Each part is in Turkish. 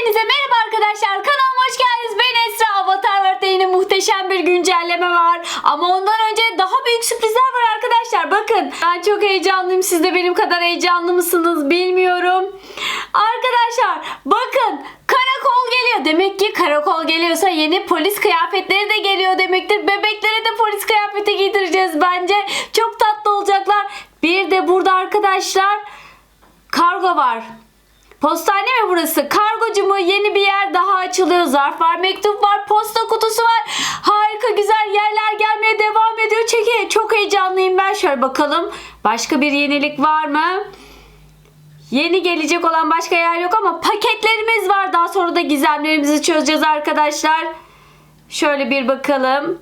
Hepinize merhaba arkadaşlar. Kanalıma hoş geldiniz. Ben Esra. Avatar World'de yine muhteşem bir güncelleme var. Ama ondan önce daha büyük sürprizler var arkadaşlar. Bakın ben çok heyecanlıyım. Siz de benim kadar heyecanlı mısınız bilmiyorum. Arkadaşlar bakın karakol geliyor. Demek ki karakol geliyorsa yeni polis kıyafetleri de geliyor demektir. Bebeklere de polis kıyafeti giydireceğiz bence. Çok tatlı olacaklar. Bir de burada arkadaşlar kargo var. Postane mi burası? Kargocu mu? Yeni bir yer daha açılıyor. Zarf var, mektup var, posta kutusu var. Harika güzel yerler gelmeye devam ediyor. Çeki çok heyecanlıyım ben. Şöyle bakalım. Başka bir yenilik var mı? Yeni gelecek olan başka yer yok ama paketlerimiz var. Daha sonra da gizemlerimizi çözeceğiz arkadaşlar. Şöyle bir bakalım.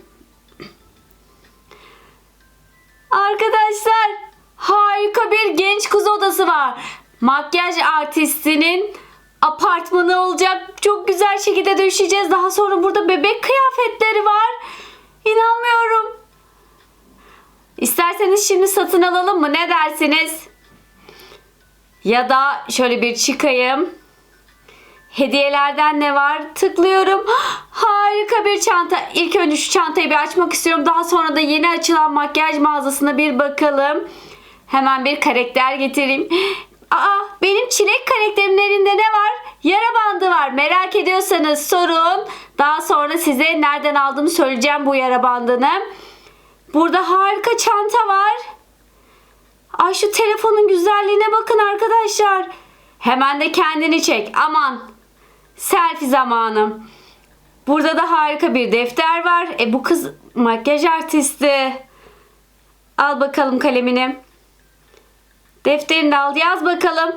Arkadaşlar harika bir genç kız odası var. Makyaj artistinin apartmanı olacak. Çok güzel şekilde döşeyeceğiz. Daha sonra burada bebek kıyafetleri var. İnanmıyorum. İsterseniz şimdi satın alalım mı? Ne dersiniz? Ya da şöyle bir çıkayım. Hediyelerden ne var? Tıklıyorum. Harika bir çanta. İlk önce şu çantayı bir açmak istiyorum. Daha sonra da yeni açılan makyaj mağazasına bir bakalım. Hemen bir karakter getireyim. Aa, benim çilek karakterimin elinde ne var? Yara bandı var. Merak ediyorsanız sorun. Daha sonra size nereden aldığımı söyleyeceğim bu yara bandını. Burada harika çanta var. Ay şu telefonun güzelliğine bakın arkadaşlar. Hemen de kendini çek. Aman. Selfie zamanı. Burada da harika bir defter var. E bu kız makyaj artisti. Al bakalım kalemini. Defterini de al yaz bakalım.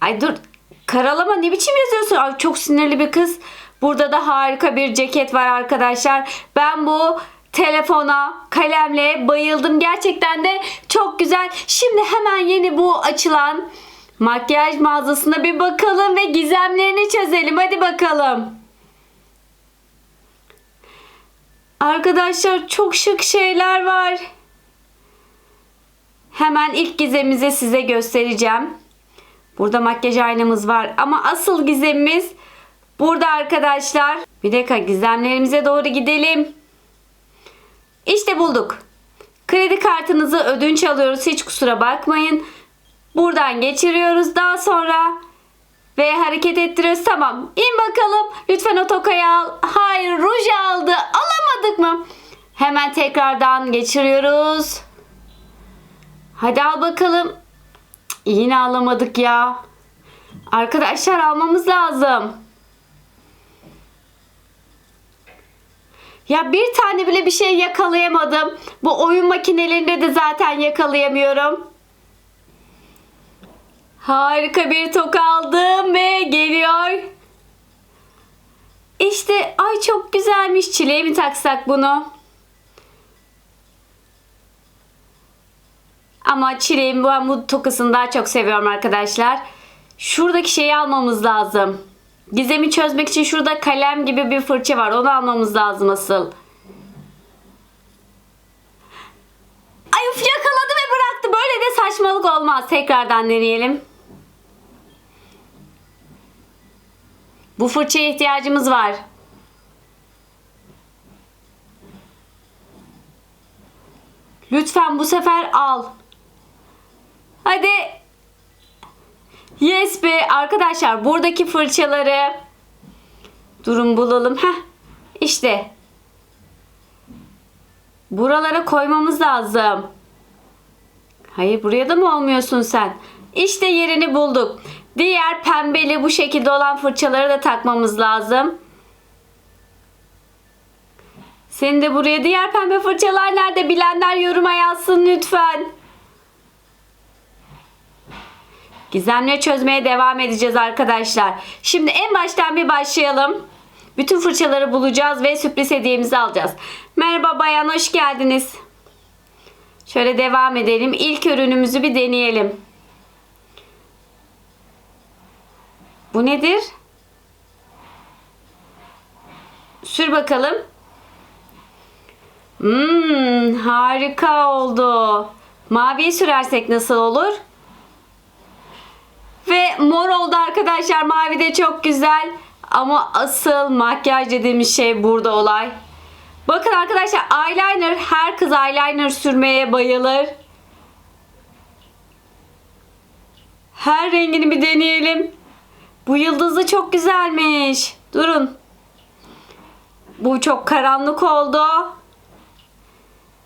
Ay dur karalama ne biçim yazıyorsun? Ay çok sinirli bir kız. Burada da harika bir ceket var arkadaşlar. Ben bu telefona, kalemle bayıldım. Gerçekten de çok güzel. Şimdi hemen yeni bu açılan makyaj mağazasına bir bakalım ve gizemlerini çözelim. Hadi bakalım. Arkadaşlar çok şık şeyler var. Hemen ilk gizemimizi size göstereceğim. Burada makyaj aynamız var ama asıl gizemimiz burada arkadaşlar. Bir dakika gizemlerimize doğru gidelim. İşte bulduk. Kredi kartınızı ödünç alıyoruz. Hiç kusura bakmayın. Buradan geçiriyoruz. Daha sonra ve hareket ettiriyoruz. Tamam. İn bakalım. Lütfen o al. Hayır ruj aldı. Alamadık mı? Hemen tekrardan geçiriyoruz. Hadi al bakalım. Yine alamadık ya. Arkadaşlar almamız lazım. Ya bir tane bile bir şey yakalayamadım. Bu oyun makinelerinde de zaten yakalayamıyorum. Harika bir toka aldım ve geliyor. İşte ay çok güzelmiş. Çileğe mi taksak bunu? Ama çileğin ben bu tokasını daha çok seviyorum arkadaşlar. Şuradaki şeyi almamız lazım. Gizemi çözmek için şurada kalem gibi bir fırça var. Onu almamız lazım asıl. Ay uf yakaladı ve bıraktı. Böyle de saçmalık olmaz. Tekrardan deneyelim. Bu fırçaya ihtiyacımız var. Lütfen bu sefer al. Hadi. Yes be arkadaşlar buradaki fırçaları durun bulalım. Heh. İşte. Buralara koymamız lazım. Hayır buraya da mı olmuyorsun sen? İşte yerini bulduk. Diğer pembeli bu şekilde olan fırçaları da takmamız lazım. Senin de buraya diğer pembe fırçalar nerede bilenler yoruma yazsın lütfen. Gizemleri çözmeye devam edeceğiz arkadaşlar. Şimdi en baştan bir başlayalım. Bütün fırçaları bulacağız ve sürpriz hediyemizi alacağız. Merhaba bayan hoş geldiniz. Şöyle devam edelim. İlk ürünümüzü bir deneyelim. Bu nedir? Sür bakalım. Hmm, harika oldu. Maviyi sürersek nasıl olur? Mor oldu arkadaşlar. Mavi de çok güzel. Ama asıl makyaj dediğimiz şey burada olay. Bakın arkadaşlar eyeliner her kız eyeliner sürmeye bayılır. Her rengini bir deneyelim. Bu yıldızı çok güzelmiş. Durun. Bu çok karanlık oldu.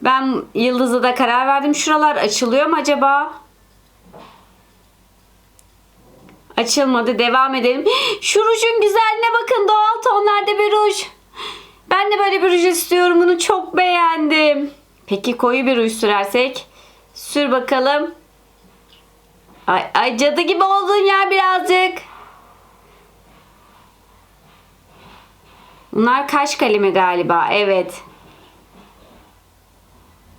Ben yıldızı da karar verdim. Şuralar açılıyor mu acaba? Açılmadı. Devam edelim. Şu rujun güzelliğine bakın. Doğal tonlarda bir ruj. Ben de böyle bir ruj istiyorum. Bunu çok beğendim. Peki koyu bir ruj sürersek? Sür bakalım. Ay, ay cadı gibi oldun ya birazcık. Bunlar kaş kalemi galiba. Evet.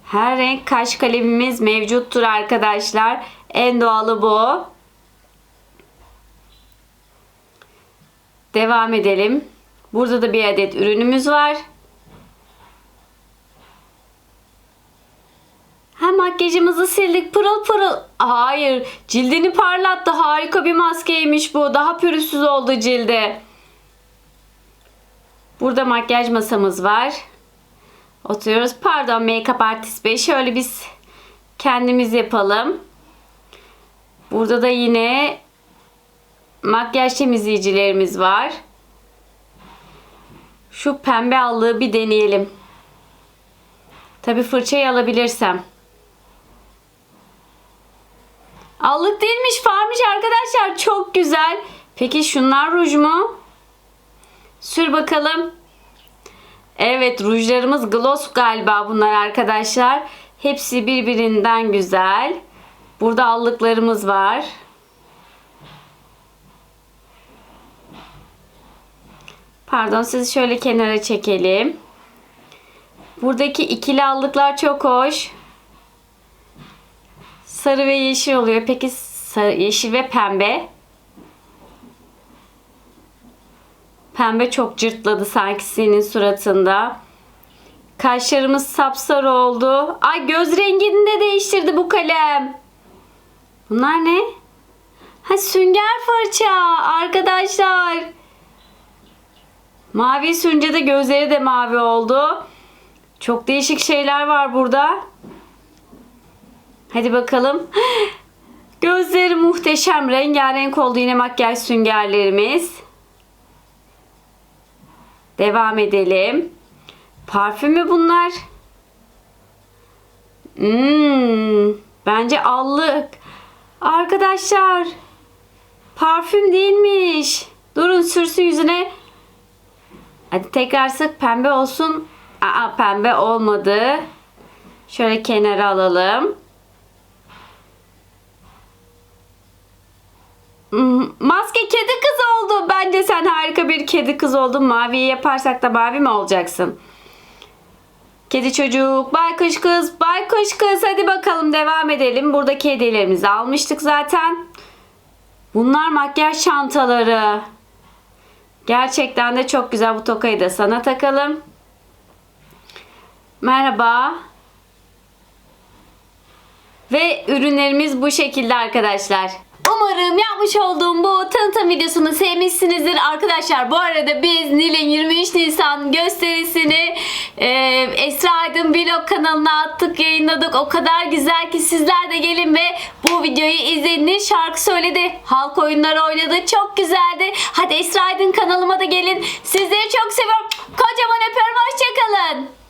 Her renk kaş kalemimiz mevcuttur arkadaşlar. En doğalı bu. Devam edelim. Burada da bir adet ürünümüz var. Ha makyajımızı sildik pırıl pırıl. Hayır cildini parlattı. Harika bir maskeymiş bu. Daha pürüzsüz oldu cildi. Burada makyaj masamız var. Oturuyoruz. Pardon make-up artist bey. Şöyle biz kendimiz yapalım. Burada da yine makyaj temizleyicilerimiz var. Şu pembe allığı bir deneyelim. Tabi fırçayı alabilirsem. Allık değilmiş farmış arkadaşlar. Çok güzel. Peki şunlar ruj mu? Sür bakalım. Evet rujlarımız gloss galiba bunlar arkadaşlar. Hepsi birbirinden güzel. Burada allıklarımız var. Pardon sizi şöyle kenara çekelim. Buradaki ikili allıklar çok hoş. Sarı ve yeşil oluyor. Peki sarı, yeşil ve pembe. Pembe çok cırtladı sanki senin suratında. Kaşlarımız sapsarı oldu. Ay göz rengini de değiştirdi bu kalem. Bunlar ne? Ha sünger fırça arkadaşlar. Mavi sünce de gözleri de mavi oldu. Çok değişik şeyler var burada. Hadi bakalım. Gözleri muhteşem. Rengarenk oldu yine makyaj süngerlerimiz. Devam edelim. Parfüm mü bunlar? Hmm, bence allık. Arkadaşlar. Parfüm değilmiş. Durun sürsün yüzüne. Hadi tekrar sık pembe olsun. Aa pembe olmadı. Şöyle kenara alalım. Hmm, Maske kedi kız oldu. Bence sen harika bir kedi kız oldun. Maviyi yaparsak da mavi mi olacaksın? Kedi çocuk, baykuş kız, baykuş kız. Hadi bakalım devam edelim. Buradaki hediyelerimizi almıştık zaten. Bunlar makyaj çantaları. Gerçekten de çok güzel. Bu tokayı da sana takalım. Merhaba. Ve ürünlerimiz bu şekilde arkadaşlar. Umarım yapmış olduğum bu tanıtım videosunu sevmişsinizdir arkadaşlar. Bu arada biz Nil'in 23 Nisan gösterisini e, Esra Aydın Vlog kanalına attık yayınladık. O kadar güzel ki sizler de gelin ve bu videoyu izleyin. Şarkı söyledi. Halk oyunları oynadı. Çok güzeldi. Hadi Esra Aydın kanalıma da gelin. Sizleri çok seviyorum. Kocaman öpüyorum. Hoşçakalın.